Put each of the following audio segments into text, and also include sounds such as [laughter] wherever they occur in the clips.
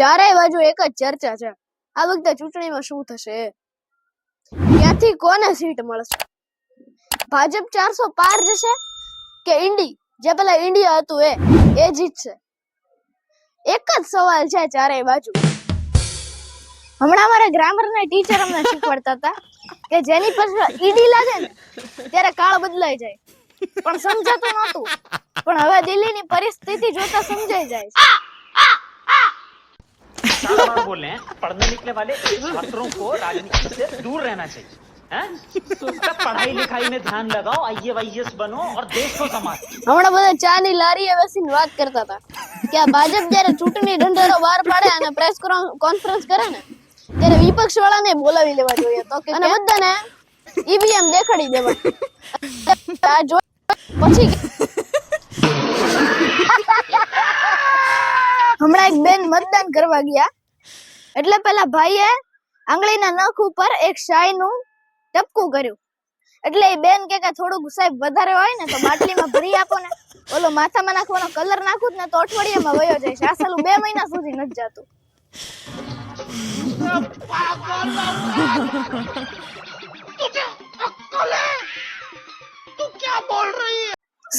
ચારેય બાજુ એક જ ચર્ચા છે. આ વખતે ચૂંટણીમાં શું થશે? ક્યાંથી કોને સીટ મળશે? ભાજપ ચારસો પાર જશે કે ઇન્ડી જે પેલા ઇન્ડિયા હતું એ એ જીતશે. એક જ સવાલ છે ચારેય બાજુ. હમણાં અમારા ગ્રામરના ટીચર અમને શીખવાડતા હતા કે જેની પાસે ઈડી લાગે ને, ત્યારે કાળ બદલાઈ જાય. પણ સમજાતું નહોતું. પણ હવે દિલ્હીની પરિસ્થિતિ જોતા સમજાઈ જાય છે. बार बार बोल रहे हैं पढ़ने लिखने वाले छात्रों को राजनीति से दूर रहना चाहिए हैं? सब पढ़ाई लिखाई में ध्यान लगाओ आई वाईएस बनो और देश को संभालो હમણાં બધા ચા ની લારીએ બેસીને વાત કરતા હતા કે આ ભાજપ જ્યારે ચૂંટણી ઢંઢેરો બહાર પાડે અને પ્રેસ કોન્ફરન્સ કરે ને ત્યારે વિપક્ષ વાળાને બોલાવી લેવા જોઈએ તો કે અને બધાને ઈવીએમ દેખાડી દેવા [laughs] આ જો પછી હમણાં [laughs] એક બેન મતદાન કરવા ગયા એટલે પેલા ભાઈએ આંગળીના નખ ઉપર એક શાયનું ટપકું કર્યું. એટલે એ બેન કે થોડુંક સાહેબ વધારે હોય ને તો બાટલીમાં ભરી આપો ને. ઓલો માથામાં નાખવાનો કલર નાખું ને તો અઠવાડિયામાં વયો જાય છે. આસલું બે મહિના સુધી નથી જતું.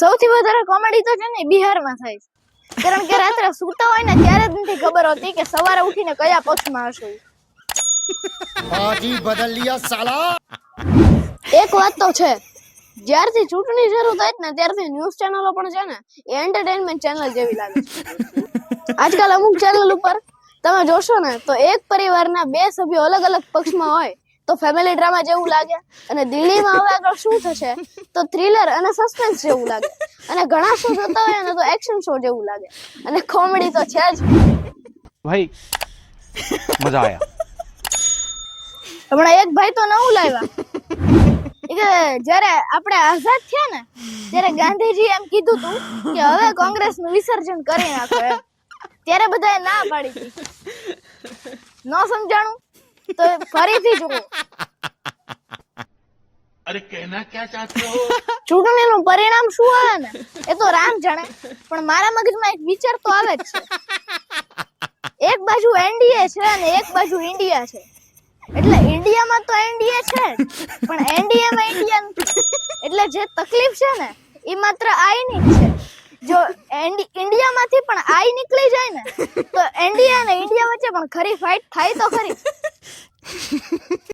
સૌથી વધારે કોમેડી તો છે ને બિહારમાં થાય છે. કારણ કે રાત્રે સૂતા હોય ને ત્યારે જ નથી ખબર હોતી કે સવારે ઉઠીને કયા પક્ષમાં હશે પાર્ટી બદલ લિયા સાલા. એક વાત તો છે. જ્યારથી ચૂંટણી શરૂ થઈ ને ત્યારથી ન્યૂઝ ચેનલો પણ છે ને એ એન્ટરટેનમેન્ટ ચેનલ જેવી લાગે આજકાલ અમુક ચેનલ ઉપર તમે જોશો ને તો એક પરિવારના બે સભ્યો અલગ અલગ પક્ષમાં હોય તો ફેમિલી ડ્રામા જેવું લાગે. અને દિલ્હીમાં હવે આગળ શું થશે તો થ્રિલર અને સસ્પેન્સ જેવું લાગે. અને ઘણા શો જોતા હોય ને તો એક્શન શો જેવું લાગે. અને કોમેડી તો છે જ. ભાઈ મજા આયા. હમણાં એક ભાઈ તો નવું લાવ્યા. કે જ્યારે આપણે આઝાદ થયા ને ત્યારે ગાંધીજી એમ કીધું તું કે હવે કોંગ્રેસનું વિસર્જન કરી નાખો એમ. ત્યારે બધાએ ના પાડી ન સમજાણું? તો ફરીથી જોવું. જુઓ [laughs] ચૂંટણીનું પરિણામ શું આવે ને? એ તો રામ જાણે. પણ મારા મગજમાં એક વિચાર તો આવે જ છે. એક બાજુ એનડીએ છે અને એક બાજુ ઇન્ડિયા છે. એટલે ઇન્ડિયામાં તો એનડીએ છે પણ એનડીએમાં ઇન્ડિયા એટલે જે તકલીફ છે ને એ માત્ર આઈની જ છે. જો ઇન્ડિયામાંથી પણ આઈ નીકળી જાય ને, તો એનડીએ અને ઇન્ડિયા વચ્ચે પણ ખરી ફાઇટ થાય તો ખરી.